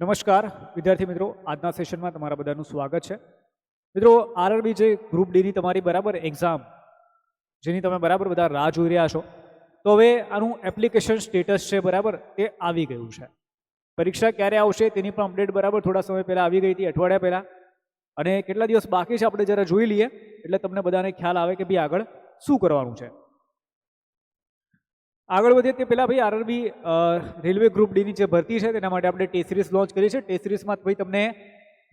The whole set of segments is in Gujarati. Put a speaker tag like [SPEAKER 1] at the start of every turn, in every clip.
[SPEAKER 1] નમસ્કાર, વિદ્યાર્થી મિત્રો. આજના સેશનમાં તમારા બધાનું સ્વાગત છે. મિત્રો આરઆરબી જે ગ્રુપ ડીની તમારી બરાબર એક્ઝામ જેની તમે બરાબર બધા રાહ જોઈ રહ્યા છો, તો હવે આનું એપ્લિકેશન સ્ટેટસ છે બરાબર તે આવી ગયું છે. પરીક્ષા ક્યારે આવશે તેની પણ અપડેટ બરાબર થોડા સમય પહેલાં આવી ગઈ હતી, અઠવાડિયા પહેલાં. અને કેટલા દિવસ બાકી છે આપણે જરા જોઈ લઈએ, એટલે તમને બધાને ખ્યાલ આવે કે ભાઈ આગળ શું કરવાનું છે. આગળ વધીએ તે પહેલાં ભાઈ આરઆરબી રેલવે ગ્રુપ ડીની જે ભરતી છે તેના માટે આપણે ટેસ્ટ લોન્ચ કરી છે ટેસ્ટ સિરીઝમાં ભાઈ તમને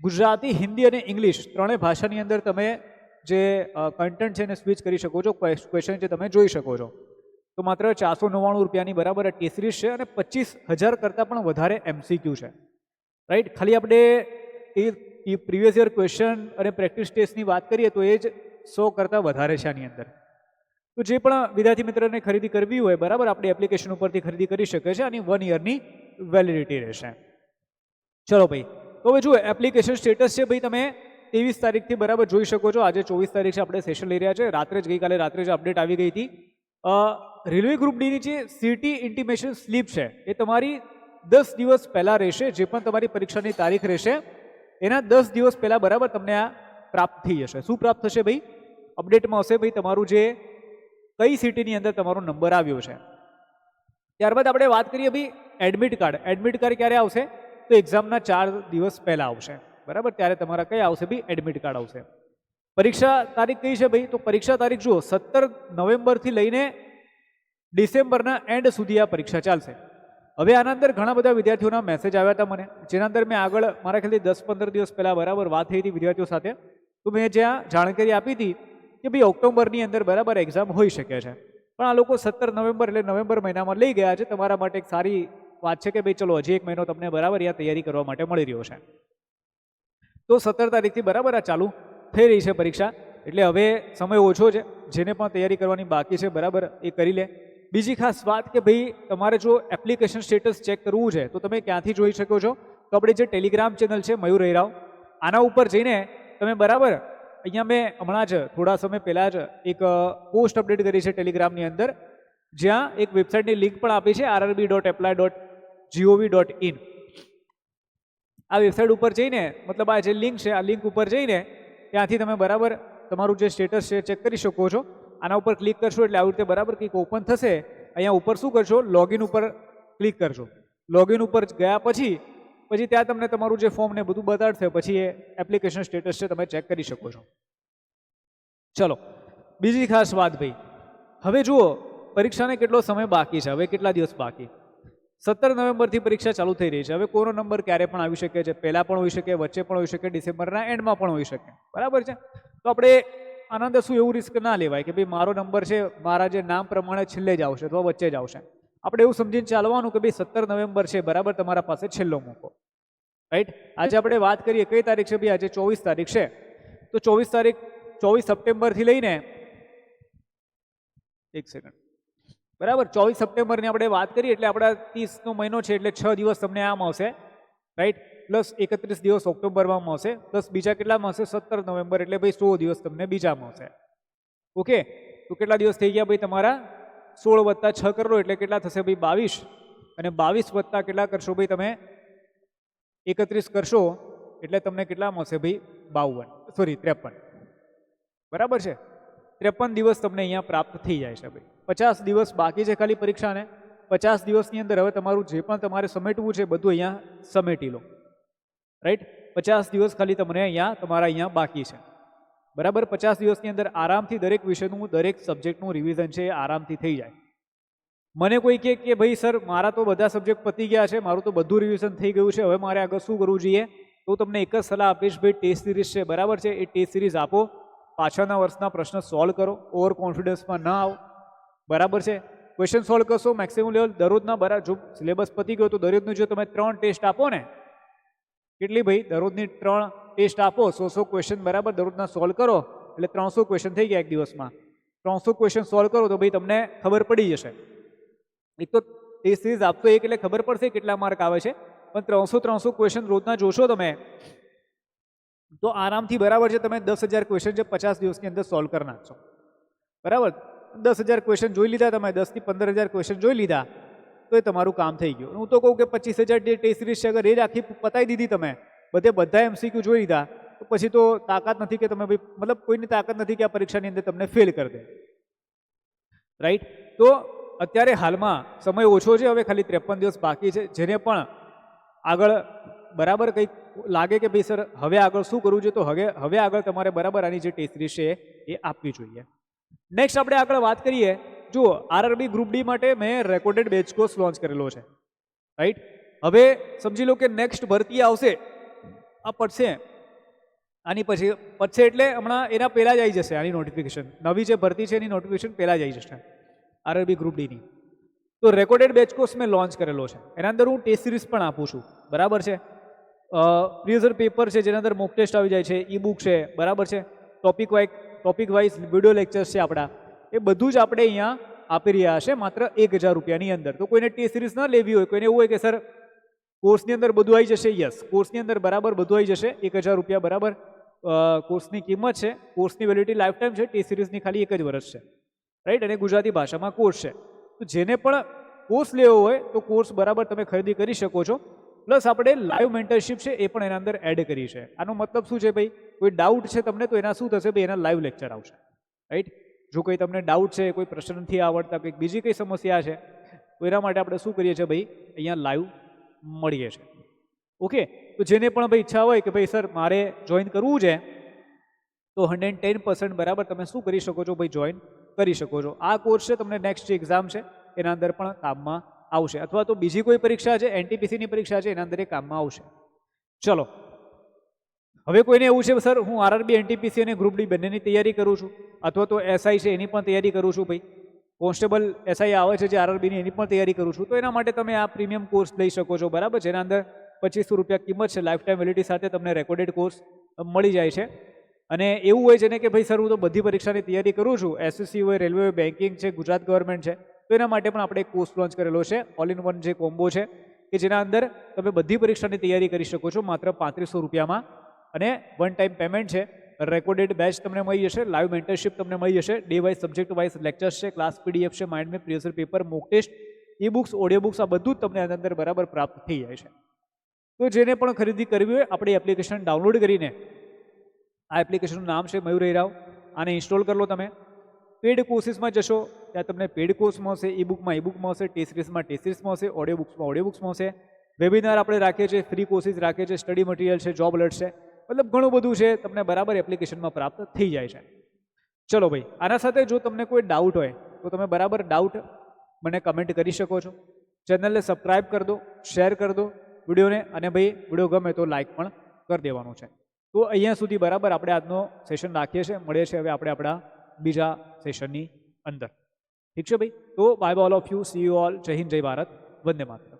[SPEAKER 1] ગુજરાતી, હિન્દી અને ઇંગ્લિશ ત્રણેય ભાષાની અંદર તમે જે કન્ટેન્ટ છે એને સ્વિચ કરી શકો છો ક્વેશ્ચન છે તમે જોઈ શકો છો. તો માત્ર ચારસો નવ્વાણું રૂપિયાની બરાબર આ ટેસ્ટ છે અને પચીસ હજાર કરતાં પણ વધારે એમસીક્યુ છે. રાઈટ ખાલી આપણે એ પ્રીવિયસ યર ક્વેશ્ચન અને પ્રેક્ટિસ ટેસ્ટની વાત કરીએ તો એ જ સો કરતાં વધારે છે આની અંદર. તો જે પણ વિદ્યાર્થી મિત્રને ખરીદી કરવી હોય, બરાબર, આપણી એપ્લિકેશન ઉપરથી ખરીદી કરી શકે છે અને વન યરની વેલિડિટી રહેશે. ચલો ભાઈ, તો હવે જુઓ એપ્લિકેશન સ્ટેટસ છે ભાઈ તમે ત્રેવીસ તારીખથી બરાબર જોઈ શકો છો. આજે ચોવીસ તારીખ છે આપણે સેશન લઈ રહ્યા છે. રાત્રે જ, ગઈકાલે રાત્રે જ અપડેટ આવી ગઈ હતી. રેલવે ગ્રુપ ડીની જે સિટી ઇન્ટિમેશન સ્લીપ છે, એ તમારી દસ દિવસ પહેલાં રહેશે, જે પણ તમારી પરીક્ષાની તારીખ રહેશે, એના દસ દિવસ પહેલાં બરાબર તમને આ પ્રાપ્ત થઈ જશે. શું પ્રાપ્ત થશે ભાઈ? અપડેટમાં હશે ભાઈ, તમારું જે કઈ સિટીની અંદર તમારો નંબર આવ્યો છે? ત્યારબાદ આપણે વાત કરીએ ભાઈ એડમિટ કાર્ડ એડમિટ કાર્ડ ક્યારે આવશે? તો એક્ઝામના ચાર દિવસ પહેલાં આવશે. બરાબર? ત્યારે તમારા કઈ આવશે ભાઈ? એડમિટ કાર્ડ આવશે. પરીક્ષા તારીખ કઈ છે ભાઈ? તો પરીક્ષા તારીખ જુઓ, સત્તર નવેમ્બરથી લઈને ડિસેમ્બરના એન્ડ સુધી આ પરીક્ષા ચાલશે. હવે આના અંદર ઘણા બધા વિદ્યાર્થીઓના મેસેજ આવ્યા હતા મને. જેના અંદર મેં આગળ, મારા ખ્યાલથી દસ પંદર દિવસ પહેલાં બરાબર વાત થઈ હતી વિદ્યાર્થીઓ સાથે. તો મેં જ્યાં જાણકારી આપી હતી કે ભાઈ ઓક્ટોબરની અંદર બરાબર એક્ઝામ હોઈ શકે છે. પણ આ લોકો સત્તર નવેમ્બર એટલે નવેમ્બર મહિનામાં લઈ ગયા છે. તમારા માટે એક સારી વાત છે કે ભાઈ ચલો હજી એક મહિનો તમને બરાબર યા તૈયારી કરવા માટે મળી રહ્યો છે. તો સત્તર તારીખથી બરાબર આ ચાલુ થઈ રહી છે પરીક્ષા. એટલે હવે સમય ઓછો છે. જેને પણ તૈયારી કરવાની બાકી છે બરાબર એ કરી લે. બીજી ખાસ વાત કે ભાઈ તમારે જો એપ્લિકેશન સ્ટેટસ ચેક કરવું છે તો તમે ક્યાંથી જોઈ શકો છો? તો આપણે જે ટેલિગ્રામ ચેનલ છે મયુર રાવ આના ઉપર જઈને તમે બરાબર અહીંયા મેં હમણાં જ, થોડા સમય પહેલાં જ એક પોસ્ટ અપડેટ કરી છે ટેલિગ્રામની અંદર, જ્યાં એક વેબસાઇટની લિંક પણ આપી છે RRB dot apply dot GOV dot in આ વેબસાઇટ ઉપર જઈને, મતલબ આ જે લિંક છે, આ લિંક ઉપર જઈને, ત્યાંથી તમે બરાબર તમારું જે સ્ટેટસ છે, ચેક કરી શકો છો. આના ઉપર ક્લિક કરશો એટલે આવી રીતે બરાબર કંઈક ઓપન થશે. અહીંયા ઉપર શું કરશો? લોગિન ઉપર ક્લિક કરશો. લોગિન ઉપર ગયા પછી પછી ત્યાં તમને તમારું જે ફોર્મ ને બધું બતાડશે, પછી એ એપ્લિકેશન સ્ટેટસ છે તમે ચેક કરી શકો છો. ચલો, બીજી ખાસ વાત ભાઈ. હવે જુઓ, પરીક્ષાને કેટલો સમય બાકી છે, હવે કેટલા દિવસ બાકી? સત્તર નવેમ્બરથી પરીક્ષા ચાલુ થઈ રહી છે. હવે કોનો નંબર ક્યારે પણ આવી શકે છે? પહેલાં પણ હોઈ શકે, વચ્ચે પણ હોઈ શકે, ડિસેમ્બરના એન્ડમાં પણ હોઈ શકે. બરાબર છે? તો આપણે આનંદ શું, એવું રિસ્ક ના લેવાય કે ભાઈ મારો નંબર છે, મારા જે નામ પ્રમાણે છેલ્લે જ આવશે અથવા વચ્ચે જ આવશે. આપણે એવું સમજીને ચાલવાનું કે ભાઈ સત્તર નવેમ્બર છે, બરાબર, તમારા પાસે છેલ્લો મોકો. રાઈટ આજે આપણે વાત કરીએ કઈ તારીખ છે ભાઈ? આજે ચોવીસ તારીખ છે. તો ચોવીસ તારીખ, ચોવીસ સપ્ટેમ્બરથી લઈને એક સેકન્ડ બરાબર, ચોવીસ સપ્ટેમ્બરની આપણે વાત કરીએ એટલે આપણા ત્રીસનો મહિનો છે એટલે છ દિવસ તમને આમ આવશે. રાઈટ પ્લસ એકત્રીસ દિવસ ઓક્ટોબરમાં મળશે પ્લસ બીજા કેટલામાં હશે સત્તર નવેમ્બર એટલે ભાઈ સો દિવસ તમને બીજા મળશે ઓકે તો કેટલા દિવસ થઈ ગયા ભાઈ તમારા? સોળ વત્તા છ કરો એટલે કેટલા થશે ભાઈ? બાવીસ. અને બાવીસ વત્તા કેટલા કરશો ભાઈ તમે? એકત્રીસ કરશો એટલે તમને કેટલા મળશે ભાઈ? બાવન. સોરી ત્રેપન. બરાબર છે? ત્રેપન દિવસ તમને અહીંયા પ્રાપ્ત થઈ જાય છે ભાઈ. પચાસ દિવસ બાકી છે ખાલી પરીક્ષાને. પચાસ દિવસની અંદર હવે તમારું જે પણ તમારે સમેટવું છે બધું અહીંયા સમેટી લો. રાઈટ પચાસ દિવસ ખાલી તમને અહીંયા, તમારા અહીંયા બાકી છે. બરાબર? પચાસ દિવસની અંદર આરામથી દરેક વિષયનું, દરેક સબ્જેક્ટનું રિવિઝન છે આરામથી થઈ જાય. મને કોઈ કહે કે ભાઈ સર, મારા તો બધા સબ્જેક્ટ પતી ગયા છે, મારું તો બધું રિવિઝન થઈ ગયું છે, હવે મારે આગળ શું કરવું જોઈએ? તો તમને એક જ સલાહ આપીશ ભાઈ ટેસ્ટ સિરીઝ છે, બરાબર છે? એ ટેસ્ટ સિરીઝ આપો, પાછળના વર્ષના પ્રશ્ન સોલ્વ કરો ઓવર કોન્ફિડન્સમાં ન આવો. બરાબર છે? ક્વેશ્ચન સોલ્વ કરશો મેક્સિમમ લેવલ દરરોજના બરાબર જો સિલેબસ પતી ગયો તો દરરોજનું જો તમે ત્રણ ટેસ્ટ આપો ને કેટલી ભાઈ? દરરોજની ત્રણ ટેસ્ટ આપો, સો સો ક્વેશ્ચન બરાબર દરરોજના સોલ્વ કરો, એટલે ત્રણસો ક્વેશ્ચન થઈ ગયા એક દિવસમાં. ત્રણસો ક્વેશ્ચન સોલ્વ કરો તો ભાઈ તમને ખબર પડી જશે. એક તો ટેસ્ટ સિરીઝ આપતો એક એટલે ખબર પડશે કેટલા માર્ક આવે છે, પણ ત્રણસો ત્રણસો ક્વેશ્ચન રોજના જોશો તમે, તો આરામથી બરાબર છે તમે દસ હજાર ક્વેશ્ચન છે પચાસ દિવસની અંદર સોલ્વ કરી નાખશો. બરાબર? દસ હજાર ક્વેશ્ચન જોઈ લીધા તમે, દસથી પંદર હજાર ક્વેશ્ચન જોઈ લીધા. તો એ તમારું કામ થઈ ગયું. હું તો કહું કે પચીસ હજાર જે ટેસ્ટ સિરીઝ છે, અગર એ જ આખી પતાવી દીધી તમે, બધે બધા એમસીક્યુ જોઈ લીધા, તો પછી તો તાકાત નથી કે તમે ભાઈ, મતલબ કોઈની તાકાત નથી કે આ પરીક્ષાની અંદર તમને ફેલ કરી દે. રાઈટ તો અત્યારે હાલમાં સમય ઓછો છે, હવે ખાલી ત્રેપન દિવસ બાકી છે, જેને પણ આગળ બરાબર કંઈક લાગે કે ભાઈ, સર, હવે આગળ શું કરવું છે તો હવે હવે આગળ તમારે બરાબર આની જે ટેસ્ટ સિરીઝ છે, એ આપવી જોઈએ. નેક્સ્ટ આપણે આગળ વાત કરીએ જુઓ આરઆરબી ગ્રુપ ડી માટે મેં રેકોર્ડેડ બેચ કોર્સ લોન્ચ કરેલો છે. રાઈટ હવે સમજી લો કે નેક્સ્ટ ભરતી આવશે. આ પડશે. આની પછી પડશે એટલે હમણાં એના પહેલાં જ આવી જશે આની નોટિફિકેશન નવી જે ભરતી છે એની નોટિફિકેશન પહેલાં જ આવી જશે. આરઆરબી ગ્રુપ ડીની તો રેકોર્ડેડ બેચ કોર્સ મેં લોન્ચ કરેલો છે. એના અંદર હું ટેસ્ટ સિરીઝ પણ આપું છું. બરાબર છે? પ્રિઝર પેપર છે જેના અંદર મોક ટેસ્ટ આવી જાય છે ઈ બુક છે. બરાબર છે? Topic wise topic wise video lectures છે આપણા. એ બધું જ આપણે અહીંયા આપી રહ્યા છે, માત્ર એક હજાર રૂપિયાની અંદર. તો કોઈને ટી સિરીઝ ન લેવી હોય, કોઈને એવું હોય કે, સર, કોર્સની અંદર બધું આવી જશે, યસ. કોર્સની અંદર બરાબર બધું આવી જશે, એક હજાર રૂપિયા બરાબર કોર્સની કિંમત છે. કોર્સની વેલિડિટી લાઈફ ટાઈમ છે, ટી સિરીઝની ખાલી એક જ વર્ષ છે. રાઈટ અને ગુજરાતી ભાષામાં કોર્સ છે. તો જેને પણ કોર્સ લેવો હોય, તો કોર્સ બરાબર તમે ખરીદી કરી શકો છો. પ્લસ આપણે લાઈવ મેન્ટરશિપ છે, એ પણ એના અંદર એડ કરી છે. આનો મતલબ શું છે ભાઈ? કોઈ ડાઉટ છે તમને, તો એના શું થશે? ભાઈ, એના લાઈવ લેક્ચર આવશે. રાઈટ જો કોઈ તમને ડાઉટ છે, કોઈ પ્રશ્ન નથી આવડતા, કંઈક બીજી કઈ સમસ્યા છે, તો એના માટે આપણે શું કરીએ છીએ ભાઈ? અહીંયા લાઈવ મળીએ છીએ. ઓકે તો જેને પણ ભાઈ ઈચ્છા હોય કે ભાઈ, સર, મારે જોઈન કરવું છે, તો હંડ્રેડ ટેન પર્સન્ટ બરાબર તમે શું કરી શકો છો ભાઈ? જોઈન કરી શકો છો. આ કોર્સ છે, તમને નેક્સ્ટ જે એક્ઝામ છે, એના અંદર પણ કામમાં આવશે. અથવા તો બીજી કોઈ પરીક્ષા છે એનટીપીસીની પરીક્ષા છે, એના અંદર એ કામમાં આવશે. ચલો હવે કોઈને એવું છે, સર, હું આરઆરબી, એનટીપીસી અને ગ્રુપ ડી બંનેની તૈયારી કરું છું, અથવા તો એસઆઈ છે એની પણ તૈયારી કરું છું, ભાઈ. કોન્સ્ટેબલ એસઆઈ આવે છે જે આરઆરબીની એની પણ તૈયારી કરું છું. તો એના માટે તમે આ પ્રીમિયમ કોર્સ લઈ શકો છો, બરાબર જેના અંદર પચીસો રૂપિયા કિંમત છે લાઈફ ટાઈમ વેલિટી સાથે તમને રેકોર્ડેડ કોર્સ મળી જાય છે. અને એવું હોય છે ને કે, ભાઈ, સર, હું તો બધી પરીક્ષાની તૈયારી કરું છું, એસએસસી હોય, રેલવે હોય બેન્કિંગ છે, ગુજરાત ગવર્મેન્ટ છે, તો એના માટે પણ આપણે એક કોર્સ લોન્ચ કરેલો છે ઓલ ઇન વન જે કોમ્બો છે, કે જેના અંદર તમે બધી પરીક્ષાની તૈયારી કરી શકો છો, માત્ર પાંત્રીસો રૂપિયામાં અને વન ટાઈમ પેમેન્ટ છે. રેકોર્ડેડ બેચ તમને મળી જશે લાઈવ મેન્ટરશિપ તમને મળી જશે day wise subject wise lectures છે ક્લાસ પીડીએફ છે mind map પ્રિયસર paper mock test e books audio books આ બધું જ તમને આની અંદર બરાબર પ્રાપ્ત થઈ જાય છે. તો જેને પણ ખરીદી કરવી હોય, આપણી એપ્લિકેશન ડાઉનલોડ કરીને, આ એપ્લિકેશનનું નામ છે મયુર રાવ, આને ઇન્સ્ટોલ કરી લો તમે. પેડ કોર્સીસમાં જશો, ત્યાં તમને પેડ કોર્સ મળશે ઈ બુકમાં ઈ બુક મળશે ટેસ્ટ સિરીઝમાં ટેસ્ટ મળશે ઓડિયો બુક્સમાં ઓડિયો બુક્સ મળશે. વેબિનાર આપણે રાખીએ છીએ ફ્રી કોર્સીસ રાખીએ છીએ સ્ટડી મટીરિયલ છે જોબ અલર્ટ છે. મતલબ ઘણું બધું છે, તમને બરાબર એપ્લિકેશનમાં પ્રાપ્ત થઈ જાય છે. ચલો ભાઈ, આના સાથે જો તમને કોઈ ડાઉટ હોય, તો તમે બરાબર ડાઉટ મને કમેન્ટ કરી શકો છો. ચેનલને સબસ્ક્રાઈબ કરી દો શેર કરી દો વિડીયોને, અને ભાઈ, વીડિયો ગમે તો લાઇક પણ કરી દેવાનું છે. તો અહીંયા સુધી બરાબર આપણે આજનો સેશન રાખીએ છીએ, મળીએ છીએ હવે આપણે આપણા બીજા સેશનની અંદર. ઠીક છે ભાઈ? તો bye all of you see you all Jai Hind, Jai Bharat. Vande Mataram.